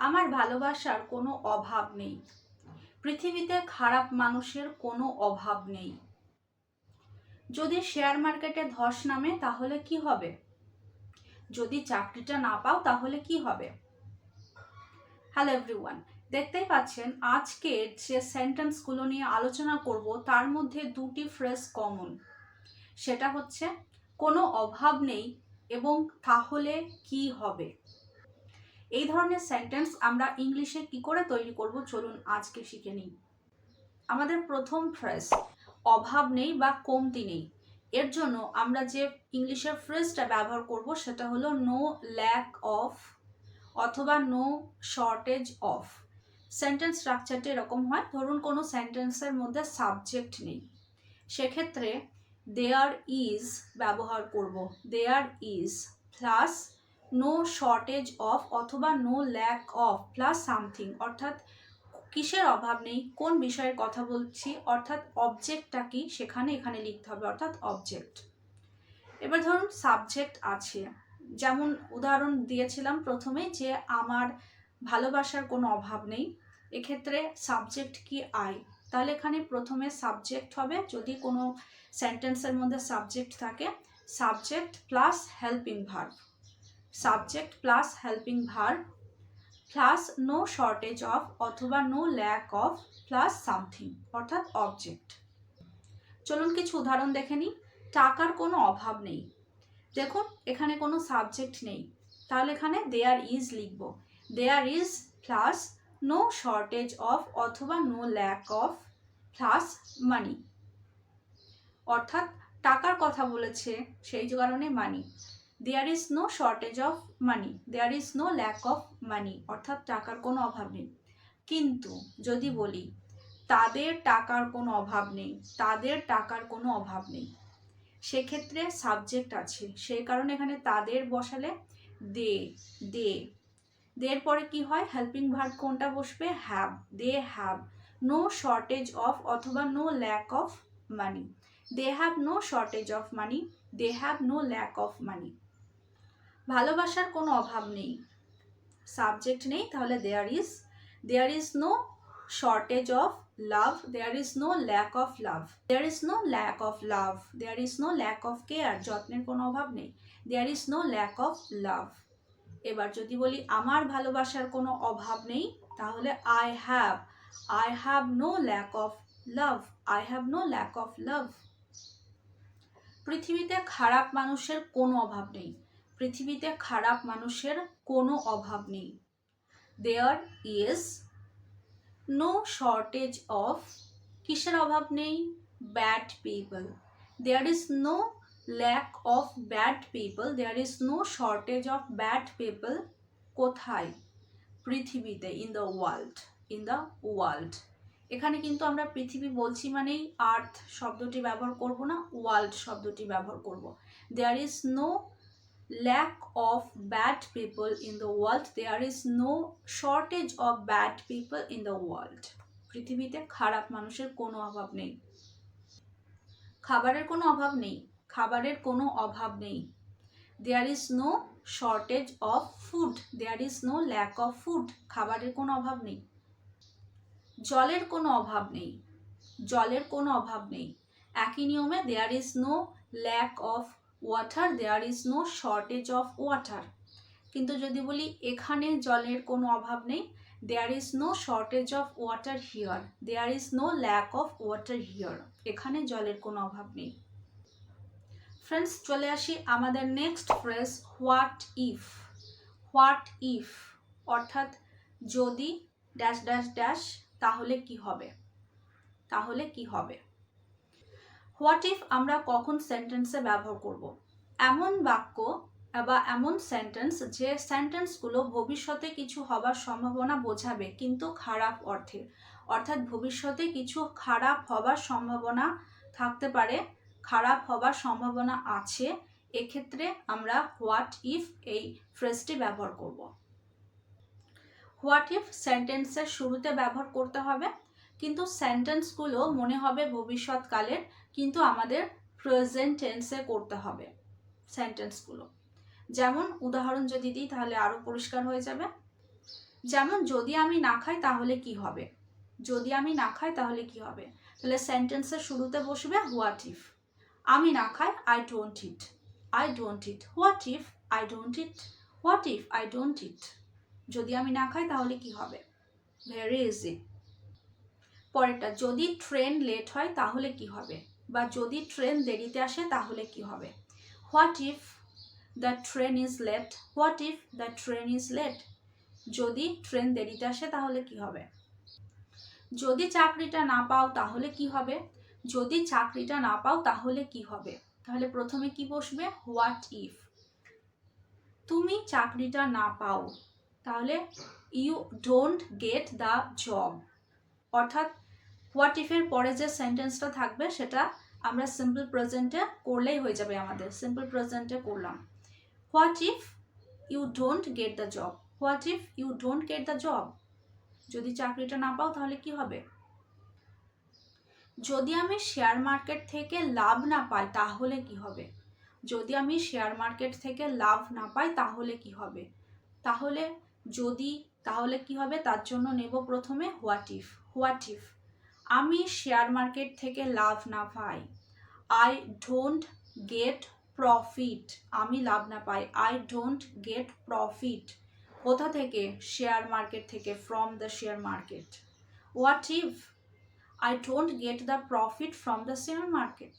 আমার ভালোবাসার কোনো অভাব নেই। পৃথিবীতে খারাপ মানুষের কোনো অভাব নেই। যদি শেয়ার মার্কেটে ধস নামে, তাহলে কি হবে? যদি চাকরিটা না পাও, তাহলে কি হবে? হ্যালো এভরিওয়ান দেখতেই পাচ্ছেন আজকের যে সেন্টেন্সগুলো নিয়ে আলোচনা করব, তার মধ্যে দুটি ফ্রেজ কমন সেটা হচ্ছে, কোনো অভাব নেই এবং তাহলে কি হবে? এই ধরনের সেন্টেন্স আমরা ইংলিশে কি করে তৈরি করব? চলুন আজকে শিখে নিই। আমাদের প্রথম ফ্রেজ অভাব নেই বা কমতি নেই। এর জন্য আমরা যে ইংলিশের ফ্রেজটা ব্যবহার করব, সেটা হলো নো ল্যাক অফ অথবা নো শর্টেজ অফ সেন্টেন্স স্ট্রাকচারটা এরকম হয়, ধরুন কোনো সেন্টেন্সের মধ্যে সাবজেক্ট নেই। সেক্ষেত্রে দেয়ার ইজ ব্যবহার করব। There is plus no shortage of অথবা no lack of plus something অর্থাৎ কিসের অভাব নেই, কোন বিষয়ের কথা বলছি, অর্থাৎ অবজেক্টটা কি, সেখানে এখানে লিখতে হবে, অর্থাৎ অবজেক্ট এবার ধরুন সাবজেক্ট আছে। যেমন উদাহরণ দিয়েছিলাম প্রথমে যে আমার ভালোবাসার কোনো অভাব নেই, এক্ষেত্রে সাবজেক্ট কি আই তাহলে এখানে প্রথমে সাবজেক্ট হবে, যদি কোনো সেন্টেন্সের মধ্যে সাবজেক্ট থাকে subject plus helping verb subject plus helping verb plus no shortage of অথবা no lack of plus something, অর্থাৎ অবজেক্ট। চলুন কিছু উদাহরণ দেখে নিই। টাকার কোনো অভাব নেই। দেখুন, এখানে কোনো সাবজেক্ট নেই। তাহলে এখানে দেয়ার ইজ লিখব। There is plus no shortage of অথবা no lack of plus money অর্থাৎ টাকার কথা বলেছে, সেই কারণে money there is no shortage of money there is no lack of money অর্থাৎ টাকার কোনো অভাব নেই। কিন্তু যদি বলি, তাদের টাকার কোনো অভাব নেই। তাদের টাকার কোনো অভাব নেই। সেক্ষেত্রে সাবজেক্ট আছে। সেই কারণে এখানে তাদের বসালে দে দে। দের পরে কি হয়? হেল্পিং ভার্ব কোনটা বসবে? Have they have no shortage of অথবা no lack of money they have no shortage of money they have no lack of money ভালোবাসার কোনো অভাব নেই। সাবজেক্ট নেই, তাহলে there is there is no shortage of love there is no lack of love there is no lack of love there is no lack of care যত্নের কোনো অভাব নেই there is no lack of love এবার যদি বলি আমার ভালোবাসার কোনো অভাব নেই, তাহলে I have I have no lack of love I have no lack of love পৃথিবীতে খারাপ মানুষের কোনো অভাব নেই পৃথিবীতে খারাপ মানুষের কোনো অভাব নেই। There is no shortage of কিসের অভাব নেই? Bad people there is no lack of bad people there is no shortage of bad people কোথায়? পৃথিবীতে in the world in the world এখানে কিন্তু আমরা পৃথিবী বলছি মানেই আর্থ শব্দটি ব্যবহার করব না ওয়ার্ল্ড শব্দটি ব্যবহার করব। There is no lack of bad people in the world. There is no shortage of bad people in the world. পৃথিবীতে খারাপ মানুষের কোনো অভাব নেই। খাবারের কোনো অভাব নেই। খাবারের কোনো অভাব নেই। There is no shortage of food there is no lack of food খাবারের কোনো অভাব নেই। জলের কোনো অভাব নেই। জলের কোনো অভাব নেই। একই নিয়মে there is no lack of water there is no shortage of water কিন্তু যদি বলি, এখানে জলের কোনো অভাব নেই। There is no shortage of water here there is no lack of water here এখানে জলের কোনো অভাব নেই। ফ্রেন্ডস চলে আসি আমাদের next phrase what if what if অর্থাৎ যদি ড্যাশ ড্যাশ ড্যাশ তাহলে কি হবে? তাহলে কি হবে? হোয়াট ইফ আমরা কখন সেন্টেন্সে ব্যবহার করব? এমন বাক্য বা এমন সেন্টেন্স যে সেন্টেন্সগুলো ভবিষ্যতে কিছু হবার সম্ভাবনা বোঝাবে, কিন্তু খারাপ অর্থে। অর্থাৎ ভবিষ্যতে কিছু খারাপ হবার সম্ভাবনা থাকতে পারে, খারাপ হবার সম্ভাবনা আছে, এক্ষেত্রে আমরা হোয়াট ইফ এই ফ্রেজটি ব্যবহার করব। হোয়াট ইফ সেন্টেন্সের শুরুতে ব্যবহার করতে হবে, কিন্তু সেন্টেন্সগুলো মনে হবে ভবিষ্যৎকালের কিন্তু আমাদের প্রেজেন্ট টেন্সে করতে হবে সেন্টেন্সগুলো যেমন উদাহরণ যদি দিই তাহলে আরও পরিষ্কার হয়ে যাবে। যেমন যদি আমি না খাই তাহলে কি হবে? যদি আমি না খাই তাহলে কি হবে? তাহলে সেন্টেন্সের শুরুতে বসবে হোয়াট ইফ আমি না খাই I don't eat I don't eat what if I don't eat what if I don't eat যদি আমি না খাই তাহলে কি হবে? ভেরি ইজি পরেরটা, যদি ট্রেন লেট হয় তাহলে কি হবে? বা যদি ট্রেন দেরিতে আসে তাহলে কি হবে? What if the train is late what if the train is late যদি ট্রেন দেরিতে আসে তাহলে কি হবে? যদি চাকরিটা না পাও তাহলে কি হবে? যদি চাকরিটা না পাও তাহলে কি হবে? তাহলে প্রথমে কি বসবে? হোয়াট ইফ তুমি চাকরিটা না পাও, তাহলে you don't get the job অর্থাৎ হোয়াট ইফের পরে যে সেন্টেন্সটা থাকবে সেটা আমরা সিম্পল প্রেজেন্টে করলেই হয়ে যাবে আমাদের। সিম্পল প্রেজেন্টে করলাম। What if you don't get the job what if you don't get the job যদি চাকরিটা না পাও তাহলে কি হবে? যদি আমি শেয়ার মার্কেট থেকে লাভ না পাই তাহলে কি হবে? যদি আমি শেয়ার মার্কেট থেকে লাভ না পাই তাহলে কি হবে? তাহলে যদি, তাহলে কি হবে? তার জন্য নেব প্রথমে হোয়াট ইফ হোয়াট ইফ আমি শেয়ার মার্কেট থেকে লাভ না পাই। আই ডোন্ট গেট প্রফিট আমি লাভ না পাই। আই ডোন্ট গেট প্রফিট কোথা থেকে? শেয়ার মার্কেট থেকে from the share market what if I don't get the profit from the share market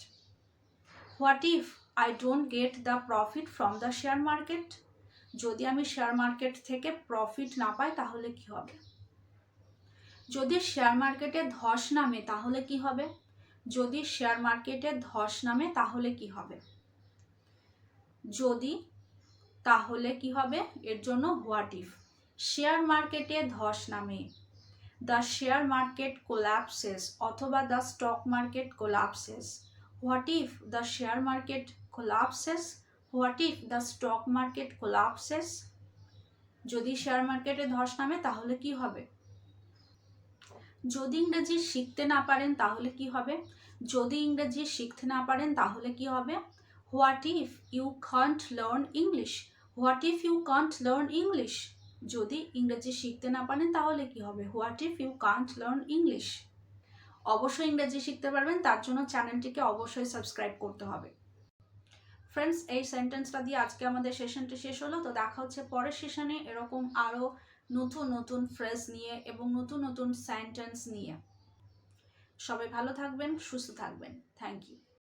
what if I don't get the profit from the share market যদি আমি share market থেকে profit না পাই, তাহলে কি হবে? যদি share মার্কেটে ধস নামে, তাহলে কি হবে? যদি শেয়ার মার্কেটে ধস নামে, তাহলে কি হবে? যদি, তাহলে কি হবে? এর জন্য হোয়াট ইফ শেয়ার মার্কেটে ধস নামে। দ্য শেয়ার মার্কেট কোলাপসেস অথবা the stock market collapses what if the share market collapses what if the stock market collapses যদি শেয়ার মার্কেটে ধস নামে, তাহলে কি হবে? যদি ইংরেজি শিখতে না পারেন তাহলে কি হবে? যদি ইংরেজি শিখতে না পারেন তাহলে কি হবে? What if you can't learn English? What if you can't learn English? যদি ইংরেজি শিখতে না পারেন তাহলে কি হবে? What if you can't learn English? অবশ্যই ইংরেজি শিখতে পারবেন, তার জন্য চ্যানেলটিকে অবশ্যই সাবস্ক্রাইব করতে হবে। ফ্রেন্ডস, এই সেন্টেন্সটা দিয়ে আজকে আমাদের সেশনটি শেষ হলো। তো দেখা হচ্ছে পরের সেশনে এরকম আরও নতুন নতুন ফ্রেজ নিয়ে এবং নতুন নতুন সেন্টেন্স নিয়ে। সবাই ভালো থাকবেন, সুস্থ থাকবেন। Thank you